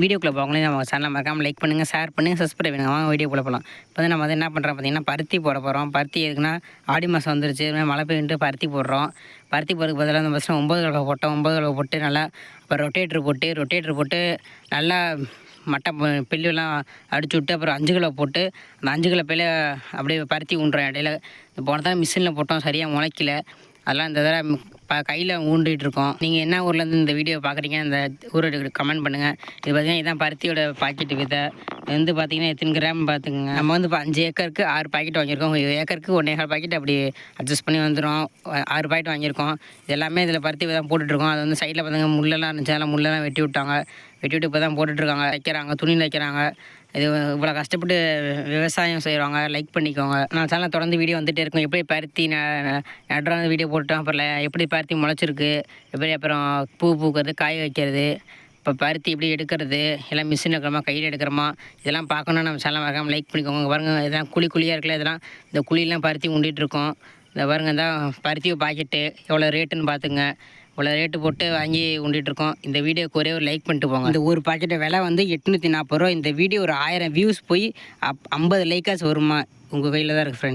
வீடியோக்குள்ளே போகங்களே நம்ம சேனலை மறக்காமல் லைக் பண்ணுங்கள் ஷேர் பண்ணுங்கள் சப்ஸ்கிரைப் பண்ணுங்க. வாங்க வீடியோக்குள்ளே போகலாம் இப்போ வந்து நம்ம வந்து என்ன பண்ணுறோம் பார்த்தீங்கன்னா பருத்தி போட போகிறோம் பருத்தி எதுக்குன்னா ஆடி மாதம் வந்துருச்சு. மழை பெய்யுன்ட்டு பருத்தி போடுறோம். பருத்தி போடுறதுக்கு பதிலாக அந்த பஸ்ஸில் ஒம்பது கலவை போட்டோம். ஒம்பது கலவை போட்டு நல்லா அப்புறம் ரொட்டேட்ரு போட்டு ரொட்டேட்ரு போட்டு நல்லா மட்டை பில்லுலாம் அடிச்சு விட்டு அப்புறம் அஞ்சு கிலோ போட்டு அந்த அஞ்சு கிலோ பில்ல அப்படியே பருத்தி ஊண்டுறோம் இடையில. போன தான் மிஷினில் போட்டோம். சரியாக முளைக்கல. அதெல்லாம் இந்த தடவை இப்போ கையில் ஊண்டிகிட்டு இருக்கோம் நீங்கள் என்ன ஊர்லேருந்து இந்த வீடியோ பார்க்குறீங்க அந்த ஊரோட கமெண்ட் பண்ணுங்கள் இது பார்த்தீங்கன்னா இதான் பருத்தியோட பாக்கெட் விதை. இது வந்து பார்த்தீங்கன்னா எத்தனை கிராம் பார்த்துக்குங்க நம்ம வந்து இப்போ அஞ்சு ஏக்கருக்கு ஆறு பாக்கெட் வாங்கியிருக்கோம். ஒரு ஏக்கருக்கு ஒன்றே கால் பாக்கெட் அப்படி அட்ஜஸ்ட் பண்ணி வந்துடும் ஆறு பாக்கெட் வாங்கியிருக்கோம். இது எல்லாமே இதில் பருத்தி விதை போட்டுட்ருக்கோம் அது வந்து சைடில் பார்த்தீங்கன்னா முள்ளெல்லாம் இருந்துச்சு. அதெல்லாம் முள்ளெல்லாம் வெட்டி விட்டாங்க. வெட்டி விட்டு இப்போ தான் போட்டுட்ருக்காங்க. வைக்கிறாங்க துணி வைக்கிறாங்க. இது இவ்வளோ கஷ்டப்பட்டு விவசாயம் செய்கிறவங்க லைக் பண்ணிக்கோங்க. நான் சேனல் தொடர்ந்து வீடியோ வந்துகிட்டே இருக்கும். எப்படி பருத்தி ந ந- வீடியோ போட்டோம் அப்புறம் எப்படி பருத்தி முளைச்சிருக்கு? எப்படி அப்புறம் பூ பூக்கிறது காய வைக்கிறது? இப்போ பருத்தி எப்படி எடுக்கிறது? எல்லாம் மிஷின் எடுக்கிறோமா கையில் எடுக்கிறோமா? இதெல்லாம் பார்க்கணுன்னா நம்ம சேனல் மறக்காமல் லைக் பண்ணிக்கோங்க. பாருங்கள் இதெல்லாம் குழி குழியாக இருக்குல்ல இதெல்லாம். இந்த குழியெல்லாம் பருத்தி உண்டிட்டு இருக்கோம் இந்த பாருங்க தான் பருத்தி பாக்கெட்டு எவ்வளோ ரேட்டுன்னு பார்த்துங்க இவ்வளோ ரேட்டு போட்டு வாங்கி உண்டிட்டுருக்கோம் இந்த வீடியோக்கு ஒரே ஒரு லைக் பண்ணிட்டு போங்க. இந்த ஒரு பாக்கெட்டு விலை வந்து எட்நூற்றி நாற்பது ரூபா இந்த வீடியோ ஒரு ஆயிரம் வியூஸ் போய் அப் ஐம்பது லைக்காஸ் வருமா? உங்கள் கையில் தான் இருக்குது ஃப்ரெண்ட்ஸ்